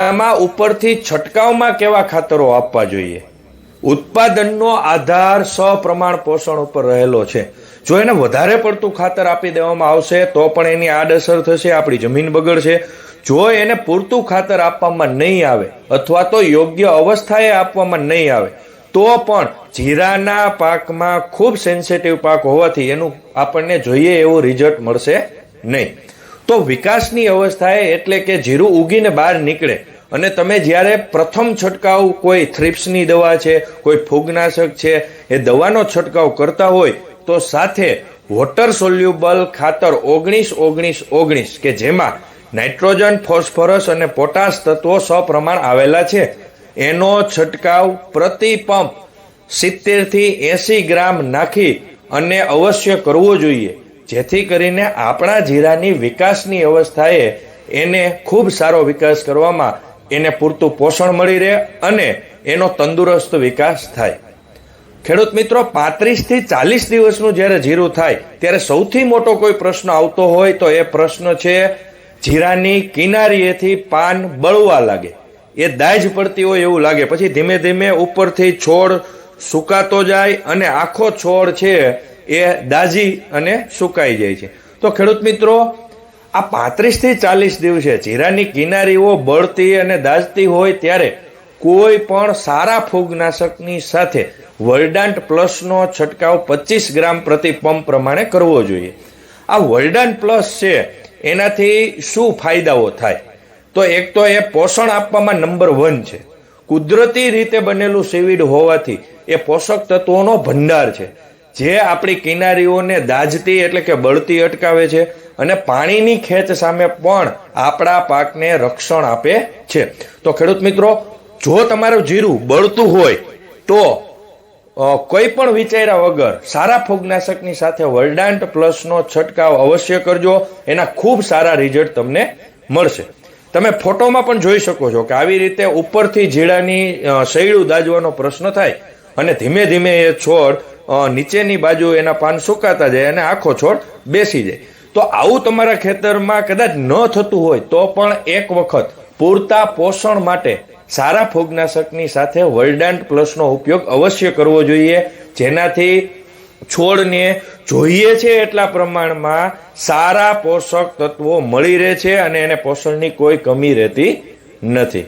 આમાં ઉપરથી છંટકાવમાં કેવા ખાતરો આપવા જોઈએ? ઉત્પાદનનો આધાર સપ્રમાણ પોષણ ઉપર રહેલો છે. જો એને વધારે પડતું ખાતર આપી દેવામાં આવશે, તો પણ એની આડઅસર થશે, આપણી જમીન બગડશે. જો એને પૂરતું ખાતર આપવામાં નહીં આવે, અથવા તો યોગ્ય અવસ્થાએ આપવામાં નહીં આવે, તો પણ જીરાના પાકમાં ખૂબ સેન્સિટિવ પાક હોવાથી એનું આપણને જોઈએ એવું રિઝલ્ટ મળશે નહીં. તો વિકાસની અવસ્થાએ એટલે કે જીરું ઉગીને બહાર નીકળે. અને તમે જ્યારે પ્રથમ છંટકાવ કોઈ થ્રિપ્સની દવા છે, કોઈ ફૂગનાશક છે, એ દવાનો છંટકાવ કરતા હોય, તો સાથે વોટર સોલ્યુબલ ખાતર ઓગણીસ ઓગણીસ ઓગણીસ, કે જેમાં નાઇટ્રોજન, ફોસ્ફરસ અને પોટાશ તત્વો સપ્રમાણ આવેલા છે. એનો છંટકાવ પ્રતિ પંપ સિત્તેરથી એંસી ગ્રામ નાખી અને અવશ્ય કરવો જોઈએ. જેથી કરીને આપણા જીરાની વિકાસની અવસ્થાએ એને ખૂબ સારો વિકાસ કરવામાં એને પૂરતું પોષણ મળી રહે અને એનો તંદુરસ્ત વિકાસ થાય. ખેડૂત મિત્રો, પાંત્રીસથી ચાલીસ દિવસનું જ્યારે જીરું થાય, ત્યારે સૌથી મોટો કોઈ પ્રશ્ન આવતો હોય તો એ પ્રશ્ન છે, જીરાની કિનારીએથી પાન બળવા લાગે. એ દાજ પડતી હોય એવું લાગે. પછી ધીમે ધીમે ઉપરથી છોડ સુકાતો જાય અને આખો છોડ છે એ દાજી અને સુકાઈ જાય છે. તો ખેડૂત મિત્રો, આ પાંત્રીસથી ચાલીસ દિવસે જીરાની કિનારીઓ બળતી અને દાજતી હોય ત્યારે કોઈ પણ સારા ફૂગનાશકની સાથે વર્ડાન્ટ પ્લસનો છંટકાવ પચીસ ગ્રામ પ્રતિ પંપ પ્રમાણે કરવો જોઈએ. આ વર્ડાન્ટ પ્લસ છે, એનાથી શું ફાયદાઓ થાય? તો એક તો એ પોષણ આપવામાં નંબર વન છે. કુદરતી રીતે બનેલું સીવીડ હોવાથી એ પોષક તત્વોનો ભંડાર છે. જે આપણી કિનારીઓને દાજતી એટલે કે બળતી અટકાવે છે અને પાણીની ખેંચ સામે પણ આપણા પાકને રક્ષણ આપે છે. તો ખેડૂત મિત્રો, જો તમારું જીરું બળતું હોય તો કોઈ પણ વિચાર્યા વગર સારા ફૂગનાશકની સાથે વર્ડાન્ટ પ્લસનો છંટકાવ અવશ્ય કરજો. એના ખૂબ સારા રિઝલ્ટ તમને મળશે. તમે ફોટોમાં પણ જોઈ શકો છો કે આવી રીતે ઉપરથી જીડાની શૈળું દાજવાનો પ્રશ્ન થાય અને ધીમે ધીમે એ છોડ નીચેની બાજુ એના પાન સુકાતા જાય અને આખો છોડ બેસી જાય. તો આવું તમારા ખેતરમાં કદાચ ન થતું હોય તો પણ એક વખત પૂરતા પોષણ માટે સારા ફૂગનાશકની સાથે વર્ડાન્ટ પ્લસનો ઉપયોગ અવશ્ય કરવો જોઈએ. જેનાથી છોડને જોઈએ છે એટલા પ્રમાણમાં સારા પોષક તત્વો મળી રહે છે અને એને પોષણની કોઈ કમી રહેતી નથી.